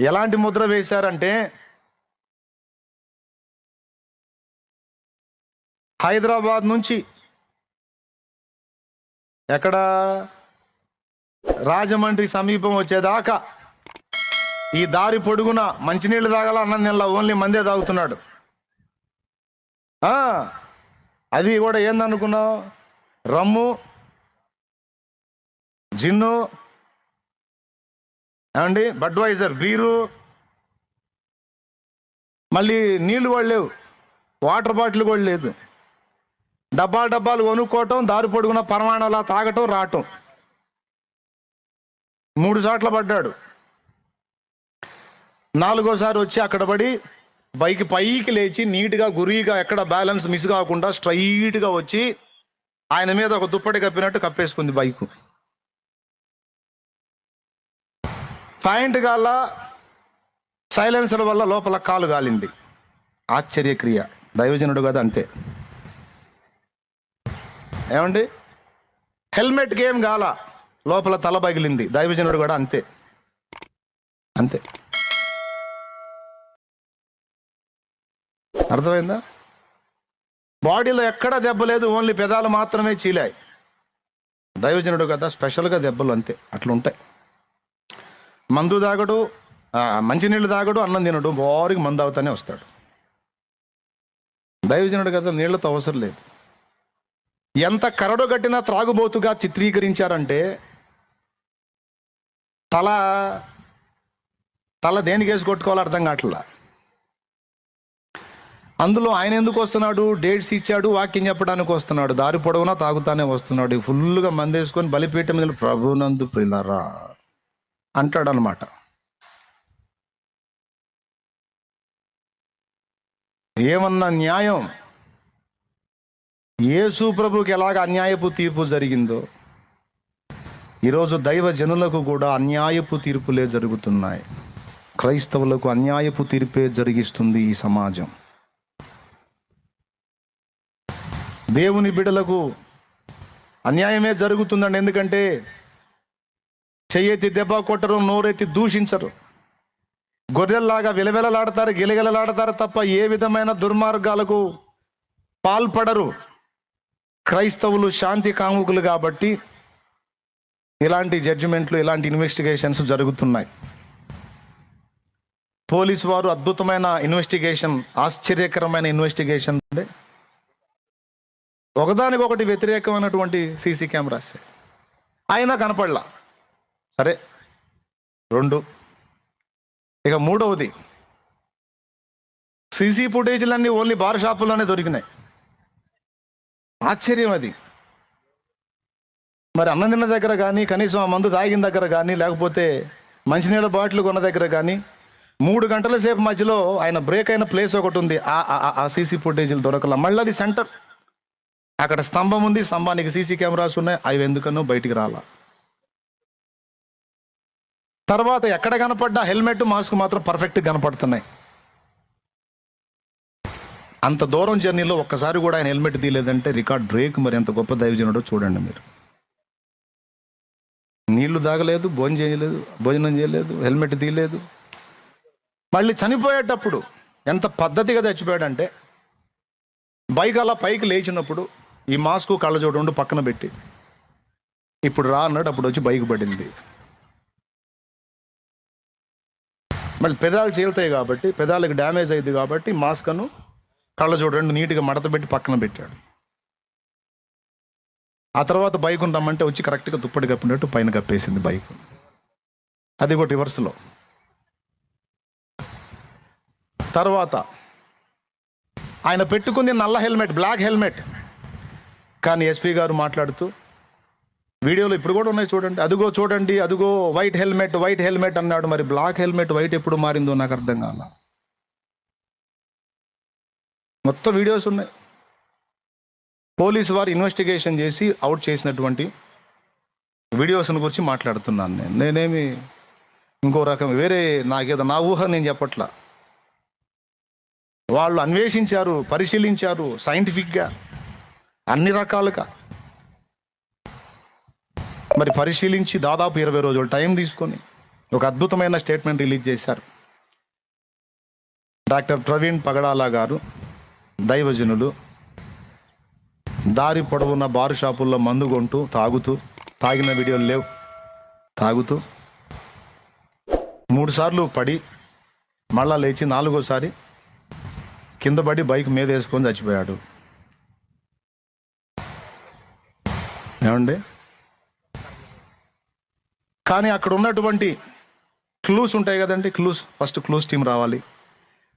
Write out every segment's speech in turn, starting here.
ఎలాంటి ముద్ర వేశారంటే హైదరాబాద్ నుంచి ఎక్కడ రాజమండ్రి సమీపం వచ్చేదాకా ఈ దారి పొడుగున మంచినీళ్ళు తాగాల అన్నం నెల ఓన్లీ మందే తాగుతున్నాడు. ఆ, అది కూడా ఏందనుకున్నావు? రమ్ము జిన్ను ఏమండి? బడ్వైజర్ బీరు మళ్ళీ నీళ్ళు కూడా లేవు. వాటర్ బాటిల్ కూడా లేదు. డబ్బాలు డబ్బాలు కొనుక్కోవటం దారి పొడుగున పరమాణాలా తాగటం రావటం. మూడు చోట్ల పడ్డాడు. నాలుగోసారి వచ్చి అక్కడ పడి బైక్ పైకి లేచి నీట్గా గురిగా ఎక్కడ బ్యాలెన్స్ మిస్ కాకుండా స్ట్రైట్గా వచ్చి ఆయన మీద ఒక దుప్పటి కప్పినట్టు కప్పేసుకుంది బైక్. పాయింట్ గాల సైలెన్సర్ వల్ల లోపల కాలు గాలింది. ఆశ్చర్యక్రియ. దైవజనుడు కదా అంతే. ఏమండి? హెల్మెట్ గేమ్ గాల లోపల తల పగిలింది. దైవజనుడు కూడా అంతే. అంతే. అర్థమైందా? బాడీలో ఎక్కడ దెబ్బ లేదు ఓన్లీ పెదాలు మాత్రమే చీలాయి. దైవజనుడు కదా స్పెషల్గా దెబ్బలు అంతే. అట్లుంటాయి. మందు తాగడు మంచినీళ్ళు తాగడు అన్నం తినడు బోరికి మందు అవుతానే వస్తాడు. దైవజనుడు కదా నీళ్ళతో అవసరం లేదు. ఎంత కరడు కట్టిన త్రాగుబోతుగా చిత్రీకరించారంటే తల తల దేనికి వేసి కొట్టుకోవాలో అర్థం కావట్లా? అందులో ఆయన ఎందుకు వస్తున్నాడు? డేట్స్ ఇచ్చాడు వాక్యం చెప్పడానికి వస్తున్నాడు దారి పొడవునా తాగుతానే వస్తున్నాడు. ఫుల్గా మందేసుకొని బలిపీఠం మీద ప్రభునందు ప్రిలరా అంటాడనమాట. ఏమన్నా న్యాయం? యేసు ప్రభుకి ఎలాగ అన్యాయపు తీర్పు జరిగిందో ఈరోజు దైవ జనులకు కూడా అన్యాయపు తీర్పులే జరుగుతున్నాయి. క్రైస్తవులకు అన్యాయపు తీర్పే జరిగిస్తుంది ఈ సమాజం. దేవుని బిడలకు అన్యాయమే జరుగుతుందండి. ఎందుకంటే చెయ్యెత్తి దెబ్బ కొట్టరు నోరెత్తి దూషించరు. గొర్రెల్లాగా విలవిలలాడతారు గిలగిలలాడతారు తప్ప ఏ విధమైన దుర్మార్గాలకు పాల్పడరు. క్రైస్తవులు శాంతి కాముకులు కాబట్టి ఇలాంటి జడ్జిమెంట్లు ఇలాంటి ఇన్వెస్టిగేషన్స్ జరుగుతున్నాయి. పోలీస్ వారు అద్భుతమైన ఇన్వెస్టిగేషన్ ఆశ్చర్యకరమైన ఇన్వెస్టిగేషన్ ఉండే ఒకదానికొకటి వ్యతిరేకమైనటువంటి సీసీ కెమెరాస్. అయినా కనపడలా. సరే. రెండు. ఇక మూడవది. సీసీ ఫుటేజ్లన్నీ ఓన్లీ బార్ షాపుల్లోనే దొరికినాయి. ఆశ్చర్యం అది. మరి అన్నం తిన్న దగ్గర కానీ కనీసం ఆ మందు తాగిన దగ్గర కానీ లేకపోతే మంచినీళ్ళ బాటిల్ కొన్న దగ్గర కానీ మూడు గంటల సేపు మధ్యలో ఆయన బ్రేక్ అయిన ప్లేస్ ఒకటి ఉంది. ఆ ఆ- సీసీ ఫుటేజీలు దొరకల. మళ్ళీ అది సెంటర్. అక్కడ స్తంభం ఉంది స్తంభానికి సీసీ కెమెరాస్ ఉన్నాయి. అవి ఎందుకనో బయటికి రాలా. తర్వాత ఎక్కడ కనపడ్డా హెల్మెట్ మాస్క్ మాత్రం పర్ఫెక్ట్ కనపడుతున్నాయి. అంత దూరం జర్నీలో ఒక్కసారి కూడా ఆయన హెల్మెట్ తీయలేదంటే రికార్డ్ బ్రేక్ మరి ఎంత గొప్ప దైవజనుడో చూడండి మీరు. నీళ్ళు తాగలేదు భోజనం చేయలేదు భోజనం చేయలేదు హెల్మెట్ తీయలేదు. మళ్ళీ చనిపోయేటప్పుడు ఎంత పద్ధతిగా చచ్చిపోయాడంటే బైక్ అలా పైకి లేచినప్పుడు ఈ మాస్క్ కళ్ళజోడు ఉండి పక్కన పెట్టి ఇప్పుడు రా అన్నాడు అప్పుడు వచ్చి బైక్ పడింది. మళ్ళీ పెదాలు చీలుతాయి కాబట్టి పెదాలకు డ్యామేజ్ అయింది కాబట్టి మాస్క్ను కళ్ళ రెండు నీట్గా మడత పెట్టి పక్కన పెట్టాడు. ఆ తర్వాత బైక్ రమ్మంటే వచ్చి కరెక్ట్గా దుప్పటి కప్పినట్టు పైన కప్పేసింది బైక్. అది కూడా రివర్స్లో. తర్వాత ఆయన పెట్టుకుంది నల్ల హెల్మెట్ బ్లాక్ హెల్మెట్. కానీ ఎస్పీ గారు మాట్లాడుతూ వీడియోలో ఇప్పుడు కూడా ఉన్నాయి చూడండి. అదిగో చూడండి అదిగో వైట్ హెల్మెట్ వైట్ హెల్మెట్ అన్నాడు. మరి బ్లాక్ హెల్మెట్ వైట్ ఎప్పుడు మారిందో నాకు అర్థం కాల. మొత్తం వీడియోస్ ఉన్నాయి. పోలీసు వారు ఇన్వెస్టిగేషన్ చేసి అవుట్ చేసినటువంటి వీడియోస్ని గురించి మాట్లాడుతున్నాను నేను. నేనేమి ఇంకో రకం వేరే నాకేదో నా ఊహ నేను చెప్పట్లా. వాళ్ళు అన్వేషించారు పరిశీలించారు సైంటిఫిక్గా అన్ని రకాలుగా. మరి పరిశీలించి దాదాపు ఇరవై రోజులు టైం తీసుకొని ఒక అద్భుతమైన స్టేట్మెంట్ రిలీజ్ చేశారు. డాక్టర్ ప్రవీణ్ పగడాల గారు దైవజనులు దారి పొడవున్న బారు షాపుల్లో మందు కొంటూ తాగుతూ తాగిన వీడియోలు లేవు. తాగుతూ మూడు సార్లు పడి మళ్ళా లేచి నాలుగోసారి కింద పడి బైక్ మీద వేసుకొని చచ్చిపోయాడు. ఏమండి? కానీ అక్కడ ఉన్నటువంటి క్లూస్ ఉంటాయి కదండి క్లూస్. ఫస్ట్ క్లూస్ టీం రావాలి.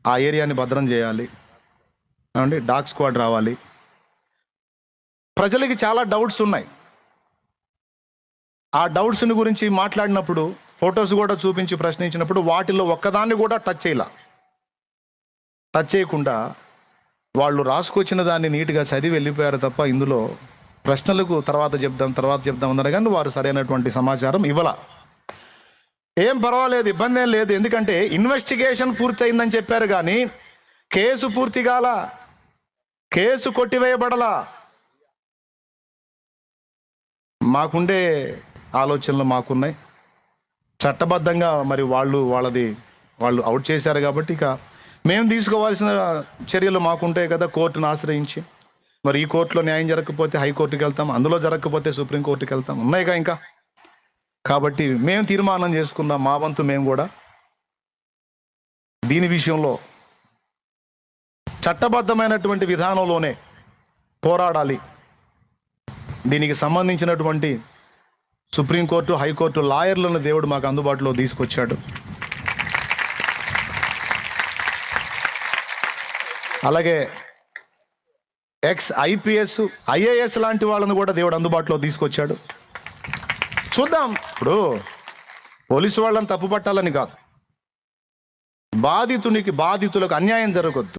ఆ ఏరియాని భద్రం చేయాలి. అవునండి డాగ్ స్క్వాడ్ రావాలి. ప్రజలకి చాలా డౌట్స్ ఉన్నాయి. ఆ డౌట్స్ని గురించి మాట్లాడినప్పుడు ఫొటోస్ కూడా చూపించి ప్రశ్నించినప్పుడు వాటిలో ఒక్కదాన్ని కూడా టచ్ చేయాల. టచ్ చేయకుండా వాళ్ళు రాసుకొచ్చిన దాన్ని నీట్గా చదివి వెళ్ళిపోయారు తప్ప ఇందులో ప్రశ్నలకు తర్వాత చెప్దాం తర్వాత చెప్దాం అన్నారు కానీ వారు సరైనటువంటి సమాచారం ఇవ్వాల. ఏం పర్వాలేదు ఇబ్బంది ఏం లేదు. ఎందుకంటే ఇన్వెస్టిగేషన్ పూర్తయిందని చెప్పారు కానీ కేసు పూర్తి కాల? కేసు కొట్టివేయబడలా? మాకుండే ఆలోచనలు మాకున్నాయి. చట్టబద్ధంగా మరి వాళ్ళు వాళ్ళది వాళ్ళు అవుట్ చేశారు కాబట్టి ఇక మేము తీసుకోవాల్సిన చర్యలు మాకుంటాయి కదా కోర్టును ఆశ్రయించి. మరి ఈ కోర్టులో న్యాయం జరగకపోతే హైకోర్టుకి వెళ్తాం అందులో జరగకపోతే సుప్రీంకోర్టుకి వెళ్తాం. ఉన్నాయిగా ఇంకా? కాబట్టి మేము తీర్మానం చేసుకుందాం మా వంతు మేము కూడా. దీని విషయంలో చట్టబద్ధమైనటువంటి విధానంలోనే పోరాడాలి. దీనికి సంబంధించినటువంటి సుప్రీంకోర్టు హైకోర్టు లాయర్లను దేవుడు మాకు అందుబాటులో తీసుకొచ్చాడు. అలాగే ఎక్స్ ఐపీఎస్ ఐఏఎస్ లాంటి వాళ్ళను కూడా దేవుడు అందుబాటులో తీసుకొచ్చాడు. చూద్దాం. ఇప్పుడు పోలీసు వాళ్ళని తప్పు పట్టాలని కాదు. బాధితునికి బాధితులకు అన్యాయం జరగద్దు.